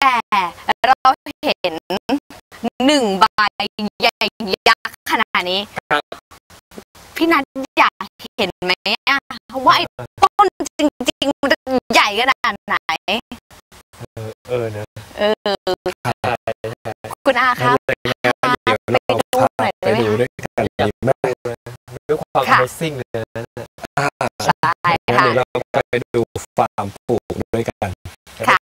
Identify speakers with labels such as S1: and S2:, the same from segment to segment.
S1: แต่เราเห็นหนึ่งใบใหญ่ยักษ์ขนาดนี้
S2: ครับ
S1: พี่นัทอยากเห็นไหมอะว่าไอ้ต้นจริงๆมันจะใหญ่ขนาดไหน
S2: เออเออเนอะ
S1: เออ
S2: ใช่ใช่
S1: คุณอาครับ
S2: เลยนะเดี๋ยวเราพาไปดูด้วยกันดีมากด้วยความ
S1: ค่ะ
S2: Amazing เลยนะ
S1: ใช่
S2: งั้น
S1: ค่ะ
S2: เดี๋ยวเราไปดูฟาร์มปลูกด้วยกัน
S1: ค่ะ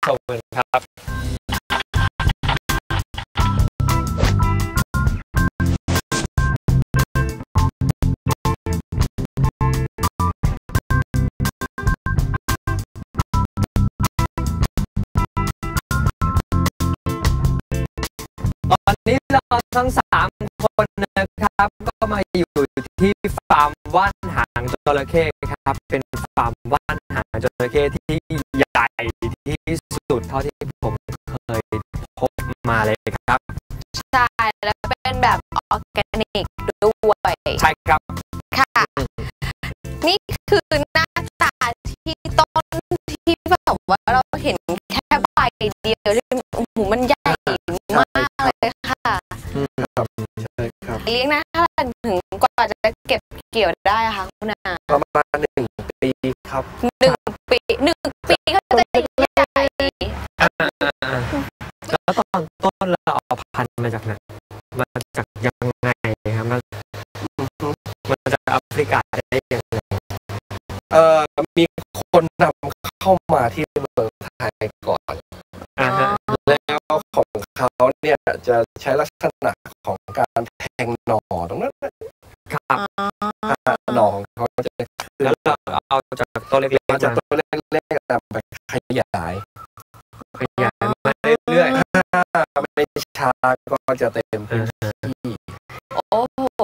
S2: นนี้เราทั้งสามคนนะครับ ก็มาอยู่ที่ฟาร์มว่านหางจระเข้ครับ เป็นฟาร์มว่านหางจระเข้ที่ใหญ่ที่สุดเท่าที่ผมเคยพบมาเลยครับ
S1: ใช่ แล้วเป็นแบบออร์แกนิกด้วย
S2: ใช่ครับ
S1: ค่ะ นี่คือหน้าตาที่ต้นที่แบบว่าเราเห็นแค่ใบเดียว เลี้ยงนะถ้าถึงกว่าจะเก็บเกี่ยวได้อะค่ะคุณอา
S2: ประมาณหนึ่งปีครับ
S1: หนึ่งปีหนึ่งปีก็จะใหญ่
S2: แล้วตอนต้นเราเอาพันธุ์มาจากไหนมาจากยังไงครับมันมันจะแอฟริกาได้ยังไง
S3: เอ่อมีคนนำเข้ามาที่เมืองไทยก่อน
S2: อ่าฮะ
S3: แล้วของเขาเนี่ยจะใช้ลักษณะ ของการแทงหน่อตรงนั้นนะครับ
S1: อ๋อ
S3: อ่าหน่อของเขาจะขึ้น
S2: แล้วเราเอาจากต้นเล็ก
S3: มา
S2: ๆ
S3: จาก
S2: มา
S3: ตัวเล็กๆนำไปขยาย
S2: ขยายมาเรื่อย
S3: ถ้าไม่ช้าก็จะเต็ม
S2: ๆ
S3: พื้
S2: อ่านฮะ
S3: ที่
S1: โอ้โห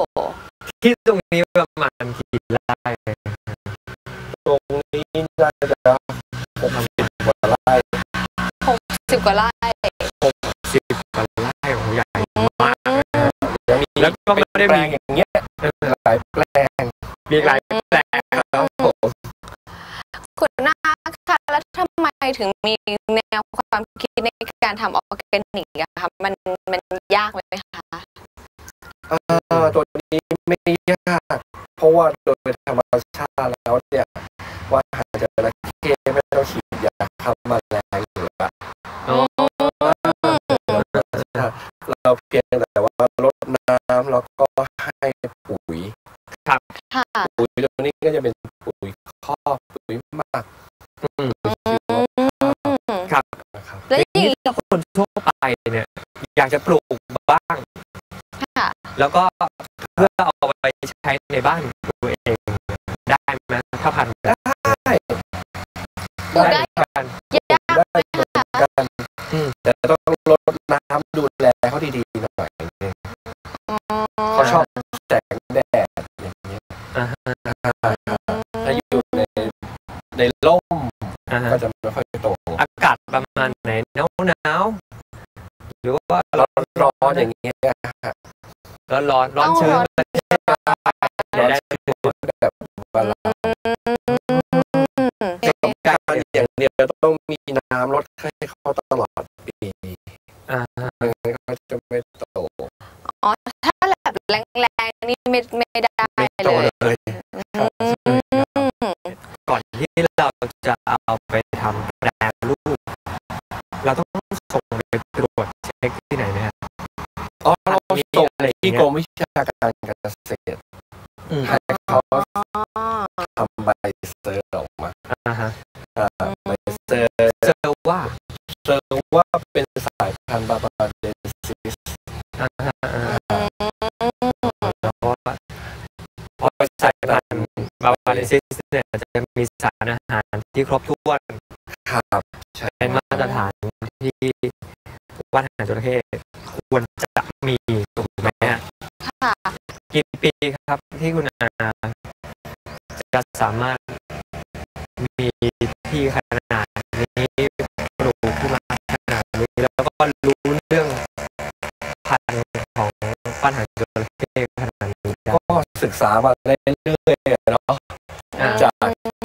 S2: ที่ตรงนี้ประมาณกี่ไร่
S3: ตรงนี้น่าจะหกสิบกว่าไร่
S1: สิบกว่าไร่
S2: แล้วก็ไม่ได้
S3: แปล
S2: มี
S3: งอย่างเงี้ยหลายแปลง
S2: มีหลายแปลง
S3: ครับผม
S1: คุณนาค่ะแล้วทำไมถึงมีแนวความคิดในการทำออร์แกนิกอะคะมันมันยากไหมคะ
S3: เอ่อตัวนี้ไม่ยาก เพราะว่าโดยธรรมชาติแล้วเนี่ยว่าอาหารจระเข้ไม่ต้องฉีดยาฆ่าแมลงอยู่แล้ว
S2: อ๋อ
S3: เราเพียงแต่ว่ารดน้ำแล้วก็ให้ปุ๋ย
S1: ค่ะ
S3: ปุ๋ยตัวนี้ก็จะเป็นปุ๋ยคอกปุ๋ยหมัก
S2: อืม
S1: อืม
S2: ครับ
S3: นะครับ
S1: แล้ว
S2: ที
S1: อย่าง
S2: นี้
S1: นี้
S2: ถ้าคนทั่วไปเนี่ย อยากจะปลูกบ้าง
S1: ค่ะ
S2: แล้วก็เพื่อเอาไปใช้ในบ้านตัวเองได้ไหมถ้าพันธุ์แบบ
S3: ได้
S1: ปลูกได้
S3: ถ้าอยู่ในในร่ม
S2: อ่าฮะ
S3: ก็จะไม่ค่อยโต
S2: อากาศประมาณไหนหนาวหนาวๆหรือว่าร้อน
S3: ร้อนอย่างเงี้ย
S2: ร้อนร้อนร้อนเชื้อมันจะได้หมด
S3: แบบบาลานซ์
S1: อืม
S3: การอย่างเดียวต้องมีน้ำลดให้เขาตลอดปี
S2: อ่าฮะ
S3: ไม่งั้นเขาจะไม่โต
S1: อ๋อถ้าแบบแรงๆนี่ไม่ไม่ได้
S2: ที่เราจะเอาไปทำแปรรูป เราต้องส่งไปตรวจเช็คที่ไหนนะฮะ
S3: อ๋อเราส่ง
S2: อะไรอย่างเงี้
S3: ที่
S2: ย
S3: กรมวิชาการเกษตร
S2: อืม
S3: ให้เขา
S1: อ๋อ
S3: ทำใบเซอร์ออกมา
S2: อ่าฮะ
S3: อ่าใบเซอร์
S2: เจอว่า
S3: เซอร์ว่าเป็นสายพันธุ์บาบา
S2: บาวาริซิสเนี่ยจะมีสารอาหารที่ครบถ้วน
S3: ครับใช่
S2: เป็นมาตรฐานที่วัดอาหารจระเข้ควรจะมีถูกไหมฮะ
S1: ค่ะ
S2: กี่ปีครับที่คุณอาจะสามารถมีที่ขนาดนี้ปลูกขึ้นมาขนาดนี้แล้วก็รู้เรื่องพันธุ์ของปัญหาจระเข้ขนาดนี้ได้
S3: ก็ศึกษามาเรื่อยๆ เนาะ
S2: อ่า
S3: จาก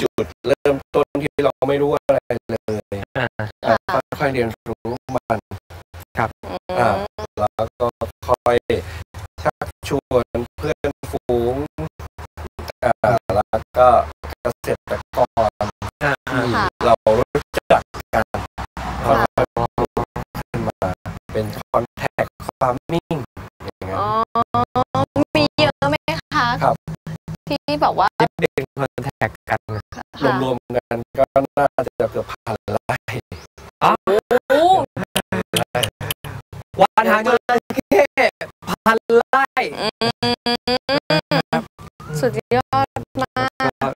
S3: จุดเริ่มต้นที่เราไม่รู้อะไรเลย
S2: อ่า
S3: อะก็ค่อยๆเรียนรู้มัน
S1: อื
S3: อ่า
S1: ม
S3: แล้วก็ค่อยชักชวนเพื่อนฝูงอ่าแล้วก็เกษตรกร
S2: อ่า
S3: ที่
S1: ค่ะ
S3: เรารู้จักกันเราค่อยๆขึ้นมาเป็นคอนแทคฟาร์มมิ่งอย่างเงี้ บ
S1: อกว่า
S2: ที่เป็นคอนแทคกัน
S1: ค่ะ
S3: รวมๆกันก็น่าจะเกือบพันไร่
S2: อ๋อ
S1: โอ้
S2: วานหางจระเข้พันไร่
S1: อืมสุดยอดมาก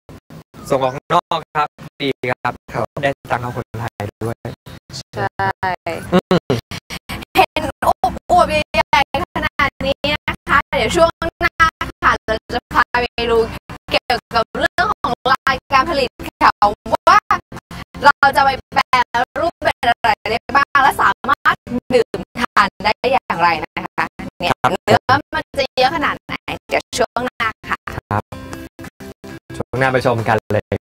S2: ส่งออกนอกครับ ดีครับ
S3: ครับ
S2: ได้ตังค์เอาคนไทยด้วย
S1: ใช่เห็นอวบอวบใหญ่ๆขนาดนี้นะคะ เดี๋ยวช่วงหน้าค่ะเราจะพาไปดู เกี่ยวกับเรื่องของรายการผลิตค่ะว่าเราจะไปแปลรูปเป็นอะไรได้บ้างและสามารถดื่มทานได้อย่างไรนะคะเนี่ย
S2: ครับ
S1: เนื้อมันจะเยอะขนาดไหนเดี๋ยวช่วงหน้าค่ะ
S2: ช่วงหน้าไปชมกันเลย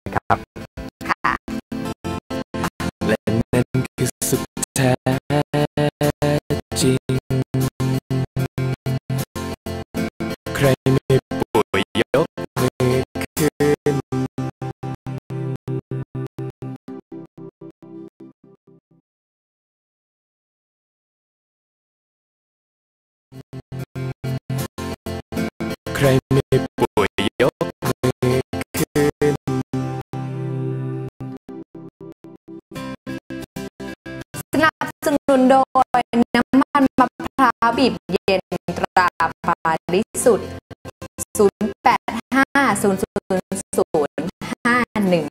S2: บี
S1: บเย็นตราปาริสุทธิ์0 8 5 0 0 0 5 1 1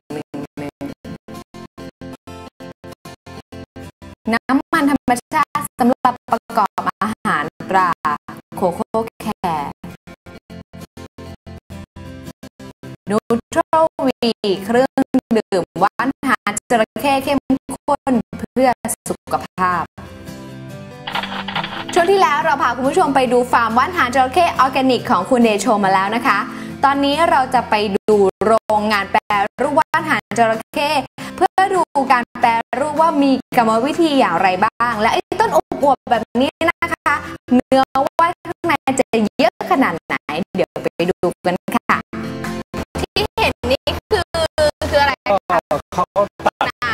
S1: 1 น้ำมันธรรมชาติสำหรับประกอบอาหารตราโคโค่แคร์นูทรวีเครื่องดื่มหวานหาจระเข้เข้มข้นเพื่อสุขภาพ ที่แล้วเราพาคุณผู้ชมไปดูฟาร์มว่านหางจระเข้ออร์แกนิกของคุณเดโชมาแล้วนะคะ ตอนนี้เราจะไปดูโรงงานแปรรูปว่านหางจระเข้เพื่อดูการแปรรูปว่ามีกรรมวิธีอย่างไรบ้าง และไอ้ต้นอวบๆแบบนี้นะคะ เนื้อว่านข้างในจะเยอะขนาดไหน เดี๋ยวไปดูกันค่ะ ที่เห็นนี่คือคืออะไร
S3: ก็
S1: คะ
S3: เขาตัด
S1: นา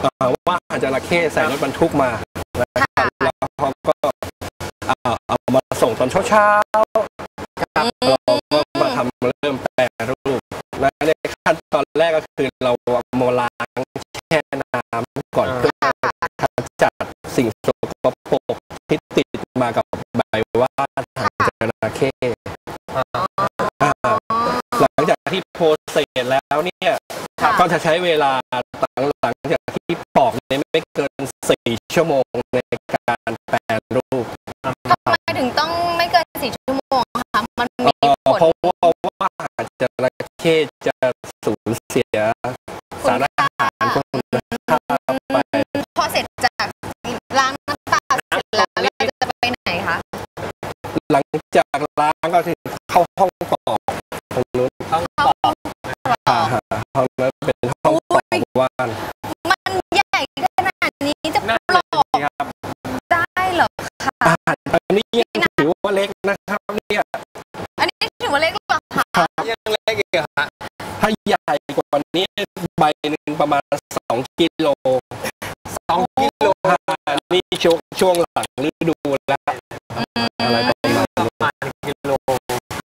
S3: เอ่อว่าจระเข้ใส่รถบรรทุกมา ส่งตอนเช้าๆครับเราก็มาทำเริ่มแปรรูปและในขั้นตอนแรกก็คือเราเอาโมล้างแช่น้ำก่อนเพื่อขจัดสิ่งสกปรกที่ติดมากับใบว่านหางจระเข้อ่าหลังจากที่โพสเสร็จแล้วเนี่ยก็จะใช้เวลาหลังหลังจากที่ปอกเนี่ยไม่เกินสี่ชั่วโมงในการ
S1: เกินสี่ชั่วโมงคะมันมี
S3: เอ่อ
S1: ผล
S3: เพราะว่าว่าจระเข้จะสูญเสียสารอาหารคุณค่าไป
S1: พอเสร็จจากล้างน้ำตาเสร็จแล้วเราจะไปไหนคะ
S3: หลังจากล้างก็คือเข้า นะ
S2: ครับ
S1: เนี่
S3: ยอันนี้
S1: ถือว่าเล็กเหรอคะ
S2: ยังเล็กอีกเหรอฮะ
S3: ถ้าใหญ่กว่านี้ใบหนึ่งประมาณสองกิโล
S2: สองกิโล
S3: อ่านี่ช่วงช่วงหลังฤดูแล้วอะไรประมาณ
S2: ประ
S3: นี้
S2: มาณกิโล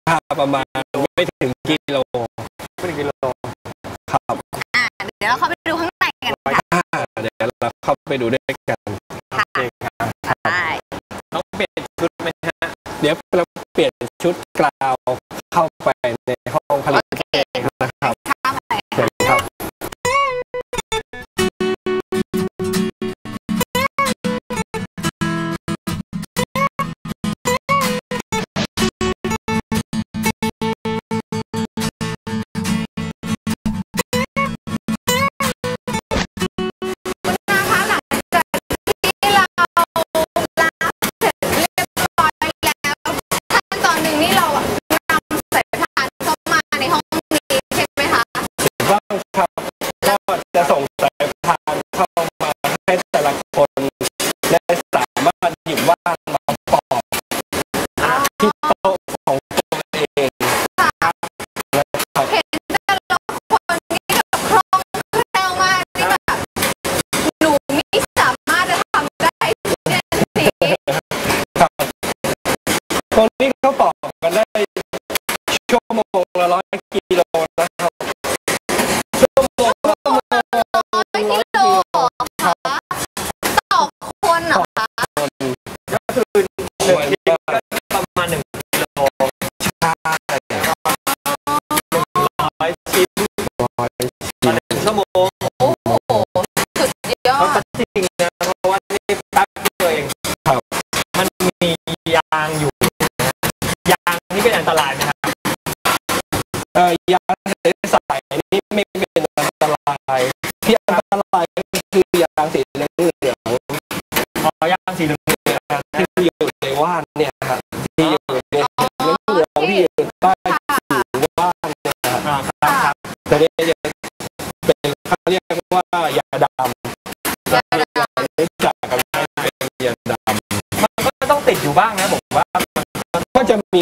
S3: ถ้าประมาณไม่ถึงกิโล
S2: ไม่ถึงกิโล
S3: ครับ
S1: อ่าเดี๋ยวเราเข้าไปดูข้างในกันค่ะ
S3: อ่าเดี๋ยวเราเข้าไปดูด้วยกัน
S2: เดี๋
S3: ยวเราเปลี่ยนชุดกราวเข้าไปในห้อง 一
S1: 万้อยห
S3: นึ่งชั่
S1: วโมงโอ้โห สุดยอเขาด
S2: จริงนะเพราะ
S3: ว่านี่แป๊บเดียวเอ
S2: งครับ
S3: มัน
S2: มียาง
S3: อยู่ยางนี่เป็นอันตรา
S2: ยนะมครับเอ่อยาเสียสายนี่ไม่
S1: เป็นอันตรายที่อันต
S3: รายก็
S1: คื
S3: อยางสีเหลือง
S1: ๆ อ๋อยาง
S3: สีเห
S2: ลือง
S3: ดำยาดำจัก
S1: กั
S3: น
S1: เป็นยา
S3: ดำมันก็ต้องติด
S1: อยู่บ้างนะ
S3: ผม
S1: ว่า
S3: ก็จะมี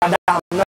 S2: 两的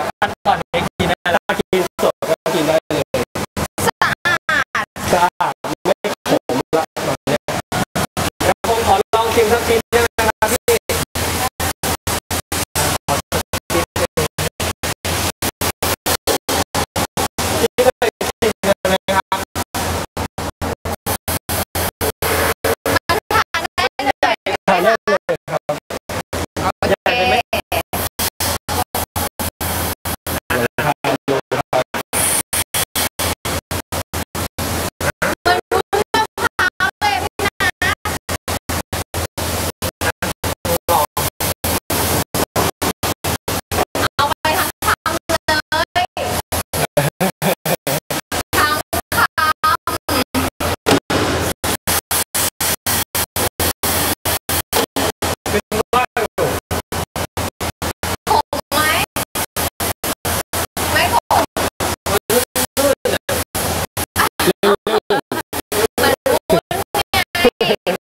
S2: แบ
S3: บ
S2: ขั้นตอนนี้กินได้แล้ว
S3: กินสดก็กินได้เลย
S1: สะอาด
S3: สะอาด เ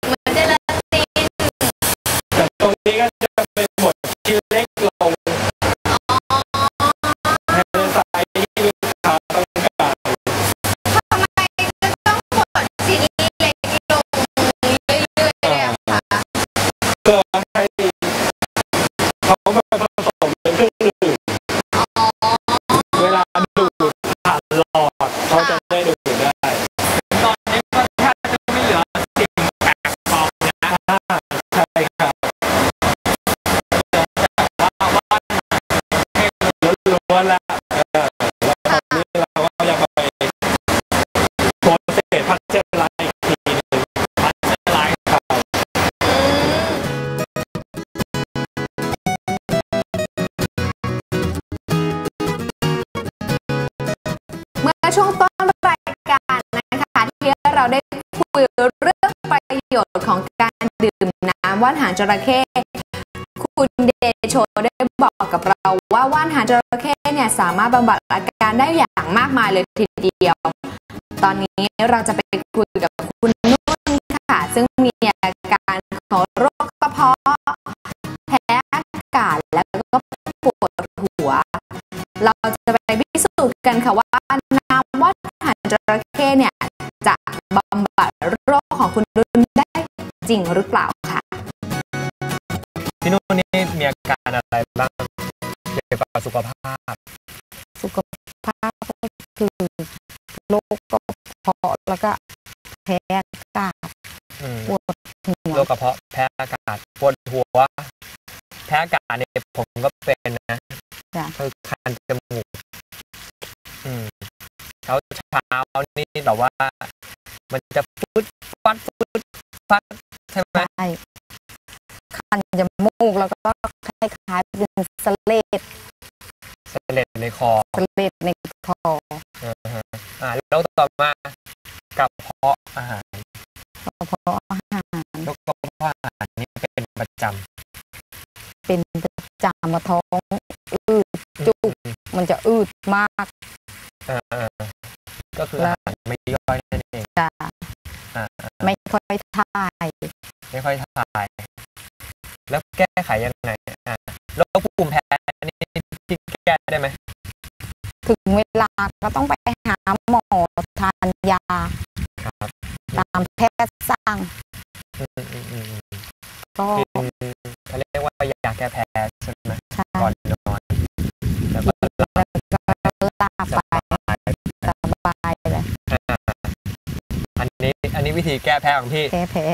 S3: แล้วเอ
S2: อแล้ว
S3: ตอนนี้เราก็ยังไปโพสเศษพัชเจอไลท์อีกทีหนึง
S2: พันจะลาย
S3: ครับ
S1: อืมเมื่อช่วงต้นรายการนะคะที่เราได้คุยเรื่องประโยชน์ของการดื่มน้ำว่านหางจระเข้คุณเดโชได้บอกกับเราว่าว่านหางจระเข้ เนี่ยสามารถบำบัดอาการได้อย่างมากมายเลยทีเดียว ตอนนี้เราจะไปคุยกับคุณนุ่นค่ะ ซึ่งมีอาการของโรคกระเพาะแพ้อากาศแล้วก็ปวดหัว เราจะไปพิสูจน์กันค่ะว่าน้ำว่านหางจระเข้เนี่ยจะบำบัดโรคของคุณรุ่นได้จริงหรือเปล่าค่ะ
S2: พี่นุ่นนี่มีอาการอะไรบ้าง กี่ยวกับสุขภาพ
S4: สุขภาพก็คือโรคกระเพาะแล้วก็แพ้อากาศ
S2: อืม
S4: ปวดหัว
S2: โรคกระเพาะแพ้อากาศปวดหัว แพ้อากาศเนี่ยผมก็เป็นนะ
S4: จ้ะ
S2: คือคันจมูกอืมเช้าเช้านี่แบบว่า มันจะฟุดฟัดฟุดฟัดใช่ไหม
S4: ใช่คันจมูกแล้วก็คล้ายๆเป็นสเลด
S2: เสลดในคอ
S4: สเลดในคอ
S2: อ่าฮะอ่าแล้วต่อมากับเพาะอาหาร
S4: กระเพาะอาหาร
S2: แล้วก็เพาะอาหารนี่เป็นประจ
S4: เป็นประจำมาท้องอืดำจุก
S2: อืม
S4: มันจะอืดมาก
S2: เออเออก็คือ
S4: แล้
S2: อาวหารไม่ย่อยนั่นเอง
S4: จะ
S2: อ่า
S4: ไม่ค่อยถ่าย
S2: ไม่ค่อยถ่าย แล้วแก้ไขยังไงอ่าแล้วภูมิแพ้นี่ ที่แก้ได้ไหม
S4: ถึงเวลาก็ต้องไปหาหมอทานยา
S2: ครับ
S4: ตามแพทย์สั่ง
S2: อืมอืมอืมอืม
S4: ก็
S2: กินเขาเรียกว่ายาแก้แพ้ใช่ไหม
S4: ใช่
S2: ก่อนนอนแล้วก็หลับ
S4: แล้วก็ลา
S2: ส
S4: ไป
S2: บาย
S4: สบายเลย
S2: อ่าอันนี้อันนี้วิธีแก้แพ้ของพี่
S4: แพ้แพ้